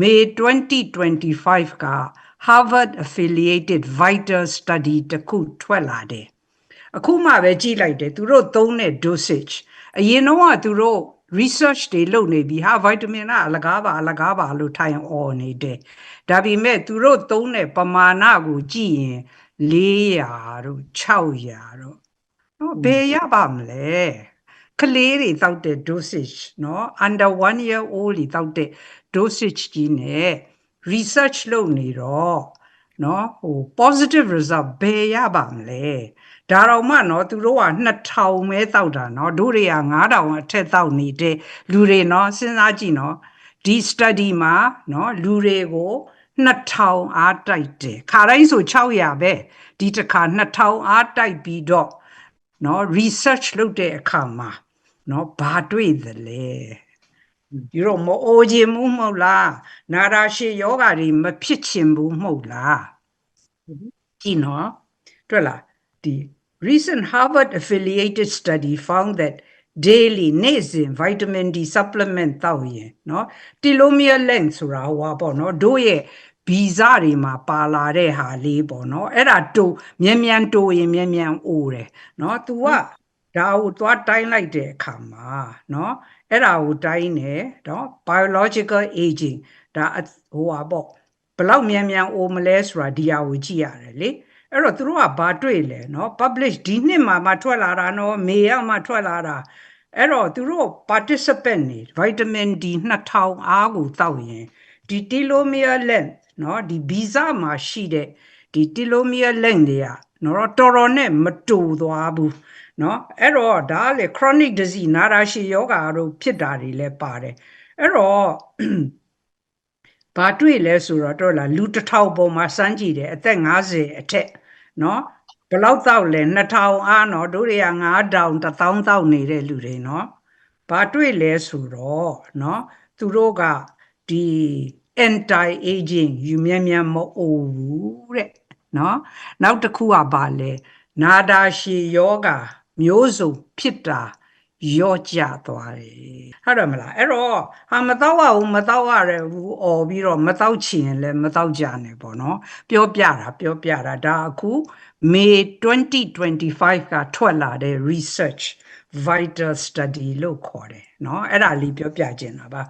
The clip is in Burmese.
May 2025 က Harvard affiliated vital study တစ်ခုထွက်လာတယ်အခုမှပဲကြည့်လိုက်တယ်သူတို့သုံးတဲ့ dosage အရင်တော့ကသူတို့ research တွေလုပ်နေပြီဟာဗိုက်တာမင်ကအလကားပါအလကားပါလို့ထိုင်អော်နေတယ်ဒါပေမဲ့သူတို့သုံးတဲ့ပမာဏကိုကြည့်ရင်400တို့600တို့နော်ဘယ်ရပါမလဲ ကလေးတွေတောက်တဲ့ dosage နော် under 1 year old တွေတောက်တဲ့ dosage ကြီးနဲ့ research လုပ်နေတော့နော်ဟို positive result ဘယ်ရပါမလဲဒါတော့မှနော်သူတို့က2000ပဲတောက်တာနော်တို့တွေက9000အထက်တောက်နေတဲ့လူတွေနော်စဉ်းစားကြည့်နော်ဒီ study မှာနော်လူတွေကို2000အားတိုက်တယ်ခါတိုင်းဆို600ပဲဒီတစ်ခါ2000အားတိုက်ပြီးတော့နော် research လုပ်တဲ့အခါမှာ နော်ဘာတွေ့သလဲဒီတော့မအိုခြင်းမှုမဟုတ်လားနာရာရှည်ယောဂါတွေမဖြစ်ချင်ဘူးမဟုတ်လားကြည့်နော်တွေ့လားဒီ recent Harvard affiliated study found that daily နေ့စဉ် vitamin D supplement တောက်ရင်เนาะ telomere length ဆိုတာဟိုပါပေါ့เนาะတို့ရဲ့ဗီဇတွေမှာပါလာတဲ့ဟာလေးပေါ့เนาะအဲ့ဒါတိုးမြန်မြန်တိုးရင်မြန်မြန်အိုတယ်เนาะ तू က ဒါကိုသွားတိုင်းလိုက်တဲ့အခါမှာเนาะအဲ့ဒါကိုတိုင်းတယ်เนาะ biological aging ဒါအဟိုပါပေါ့ဘယ်လောက်မြန်မြန်အိုမလဲဆိုတာဒီဟာကိုကြည့်ရတယ်လေအဲ့တော့သူတို့ကဘာတွေ့လဲเนาะ publish ဒီနှစ်မှာမှထွက်လာတာเนาะမေရောက်မှထွက်လာတာအဲ့တော့သူတို့ participant နေ vitamin D 2000အားကိုတောက်ရင်ဒီ telomere length เนาะဒီဗီဇမှာရှိတဲ့ဒီ telomere length တွေက နော်တော်တော်နဲ့မတူသွားဘူးနော်အဲ့တော့ဒါကလေ chronic disease နာတာရှည်ယောဂါတို့ဖြစ်တာတွေလည်းပါတယ်အဲ့တော့ဘာတွေ့လဲဆိုတော့တော်လားလူတစ်ထောင်ပုံမှာစမ်းကြည့်တယ်အသက်50အထက်နော်ဘလောက်တောက်လဲ2000အားနော်တို့တွေက9တောင်1000တောက်နေတဲ့လူတွေနော်ဘာတွေ့လဲဆိုတော့နော်သူတို့ကဒီ anti aging ယူမြန်မြန်မအိုးဘူးတဲ့ เนาะနောက်တစ်ခုကဘာလဲနာတာရှည်ယောဂမျိုးစုံဖြစ်တာရော့ကျသွားတယ်ဟုတ်တယ်မလားအဲ့တော့ဟာမတော့ရဘူးမတော့ရဘူးអော်ပြီးတော့မတော့ချင်လည်းမတော့ကြနဲ့ပေါ့နော်ပြောပြတာပြောပြတာဒါအခု May 2025ကထွက်လာတဲ့ research vital study လို့ခေါ်တယ်เนาะအဲ့ဒါလေးပြောပြချင်တာပါ